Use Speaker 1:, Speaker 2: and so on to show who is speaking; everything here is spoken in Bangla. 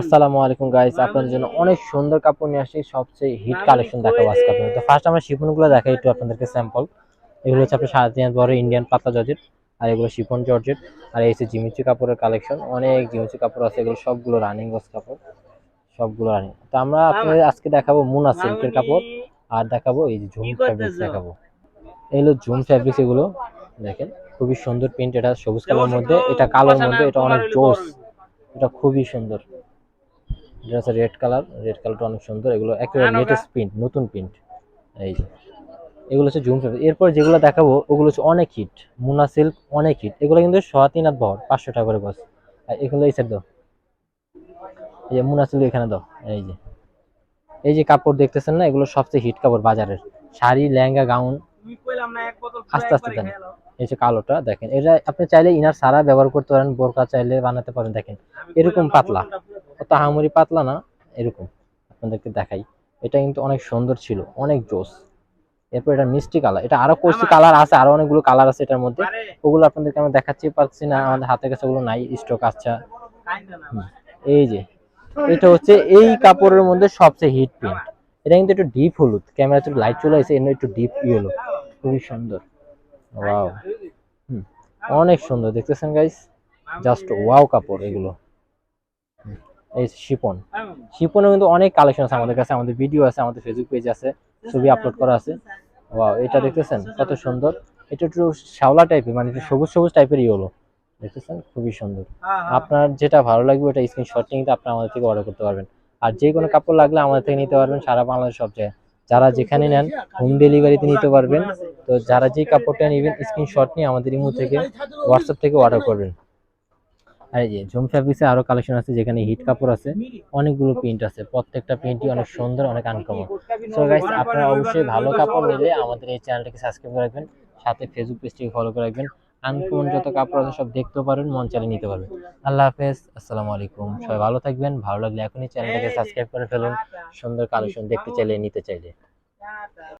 Speaker 1: আসসালামু আলাইকুম গাইস আপনাদের জন্য অনেক সুন্দর কাপড় নিয়ে আসছি। সবচেয়ে হিট কালেকশন দেখাবো আজকে আপনাদের। তো ফার্স্ট আমরা শিফনগুলো দেখাই একটু আপনাদেরকে স্যাম্পল এগুলো হচ্ছে আপনার সাড়ে তিন বড় ইন্ডিয়ান পাতলা জর্জেট আর এগুলো শিফন জর্জেট আর এই হচ্ছে জিমিচি কাপড়ের কালেকশন অনেক জিমিচি কাপড় আছে এগুলো সবগুলো রানিং গস কাপড় সবগুলো রানিং তো আমরা আপনাদের আজকে দেখাবো মুনা সিল্কের কাপড় আর দেখাবো এই যে ঝুম ফ্যাব্রিক্স দেখাবো। এগুলো ঝুম ফ্যাব্রিক্স এগুলো দেখেন খুবই সুন্দর প্রিন্ট এটা সবুজ কালার মধ্যে এটা কালোর মধ্যে এটা অনেক জোস। এটা খুবই সুন্দর। এটা হচ্ছে রেড কালার রেড কালারটা অনেক সুন্দর। এগুলো একেবারে লেটেস্ট প্রিন্ট নতুন প্রিন্ট এই যে। এগুলো হচ্ছে জুম ফেব্রিক এরপর যেগুলো দেখাবো ওগুলো হচ্ছে অনেক হিট মুনা সিল্ক অনেক হিট এগুলো কিন্তু সোয়া তিন হাত বহর পাঁচশো টাকা করে বস আর এগুলো এই সাইড দাও। এই যে মুনা সিল্ক এখানে দাও। এই যে। এই যে কাপড় দেখতেছেন না এগুলো সবচেয়ে হিট কাপড় বাজারের। শাড়ি লেহেঙ্গা গাউন। আস্তে আস্তে দেন। এই যে কালোটা দেখেন এটা আপনি চাইলে ইনার সারা ব্যবহার করতে পারেন বোরকা চাইলে বানাতে পারেন দেখেন এরকম পাতলা। অত হামুরি পাতলা না এরকম আপনাদেরকে দেখাই। এটা কিন্তু অনেক সুন্দর ছিল অনেক জোস। এরপর এটা মিষ্টি কালার এটা আরও কষ্টি কালার আছে আরও অনেকগুলো কালার আছে এটার মধ্যে। ওগুলো আপনাদেরকে আমি দেখাচ্ছি পারছি না আমাদের হাতের কাছে ওগুলো নাই স্টক আচ্ছা এই যে এটা হচ্ছে এই কাপড়ের মধ্যে সবচেয়ে হিট প্রিন্ট এটা কিন্তু একটু ডিপ হলুদ ক্যামেরা একটু লাইট চলে আসে এর একটু ডিপ ইয়েলো খুবই সুন্দর। ওয়াও অনেক সুন্দর দেখতেছেন গাইস জাস্ট ওয়াও কাপড় এগুলো। এই শিপন শিপনের কিন্তু অনেক কালেকশন আছে আমাদের কাছে আমাদের ভিডিও আছে আমাদের ফেসবুক পেজ আছে ছবি আপলোড করা আছে। ওয়াও এটা দেখতেছেন? কত সুন্দর। এটা একটু শ্যাওলা টাইপের মানে একটু সবুজ সবুজ টাইপেরই হলো দেখতেছেন? খুবই সুন্দর। আপনার যেটা ভালো লাগবে ওটা স্ক্রিনশট নিয়ে আপনি আমাদের থেকে অর্ডার করতে পারবেন। আর যে কোনো কাপড় লাগলে আমাদের থেকে নিতে পারবেন সারা বাংলাদেশ সব জায়গায়। যারা যেখানে নেন হোম ডেলিভারিতে নিতে পারবেন। তো যারা যেই কাপড়টা নেবেন স্ক্রিনশট নিয়ে আমাদের ইমো থেকে হোয়াটসঅ্যাপ থেকে অর্ডার করবেন। আর এই যে জুম ফ্যাব্রিক্সে আরও কালেকশন আছে, যেখানে হিট কাপড় আছে, অনেকগুলো প্রিন্ট আছে। প্রত্যেকটা প্রিন্টই অনেক সুন্দর, অনেক আনকমন সো গাইস আপনারা অবশ্যই ভালো কাপড় নিলে আমাদের এই চ্যানেলটাকে সাবস্ক্রাইব করে রাখবেন, সাথে ফেসবুক পেজটিকে ফলো করে রাখবেন। আনকমন যত কাপড় আছে, সব দেখতেও পারবেন, মন চালিয়ে নিতে পারবেন। আল্লাহ হাফেজ, আসসালামু আলাইকুম। সবাই ভালো থাকবেন, ভালো লাগলে এখনই চ্যানেলটাকে সাবস্ক্রাইব করে ফেলুন। সুন্দর কালেকশন দেখতে চাইলে, নিতে চাইলে।